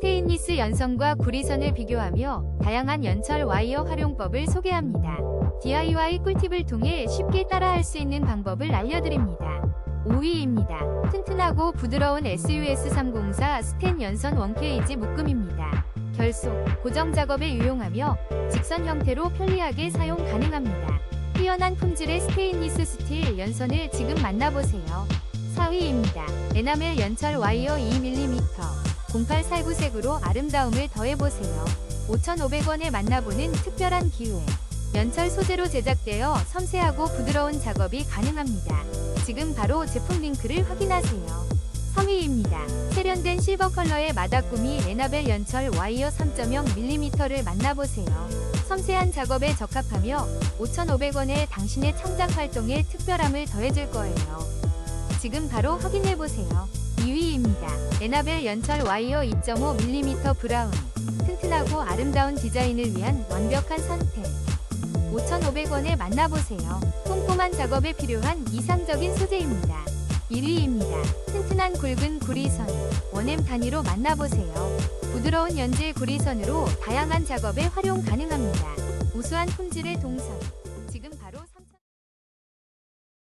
스테인리스 연선과 구리선을 비교하며 다양한 연철 와이어 활용법을 소개합니다. DIY 꿀팁을 통해 쉽게 따라할 수 있는 방법을 알려드립니다. 5위입니다. 튼튼하고 부드러운 SUS304 스텐 연선 원케이지 묶음입니다. 결속, 고정 작업에 유용하며 직선 형태로 편리하게 사용 가능합니다. 뛰어난 품질의 스테인리스 스틸 연선을 지금 만나보세요. 4위입니다. 에나멜 연철 와이어 2mm 0849색으로 아름다움을 더해보세요. 5,500원에 만나보는 특별한 기회. 연철 소재로 제작되어 섬세하고 부드러운 작업이 가능합니다. 지금 바로 제품 링크를 확인하세요. 3위입니다. 세련된 실버 컬러의 마다꾸미 에나벨 연철 와이어 3.0mm를 만나보세요. 섬세한 작업에 적합하며 5,500원에 당신의 창작 활동에 특별함을 더해줄 거예요. 지금 바로 확인해보세요. 2위입니다. 에나벨 연철 와이어 2.5mm 브라운. 튼튼하고 아름다운 디자인을 위한 완벽한 선택. 5,500원에 만나보세요. 꼼꼼한 작업에 필요한 이상적인 소재입니다. 1위입니다. 튼튼한 굵은 구리선. 원엠 단위로 만나보세요. 부드러운 연질 구리선으로 다양한 작업에 활용 가능합니다. 우수한 품질의 동선.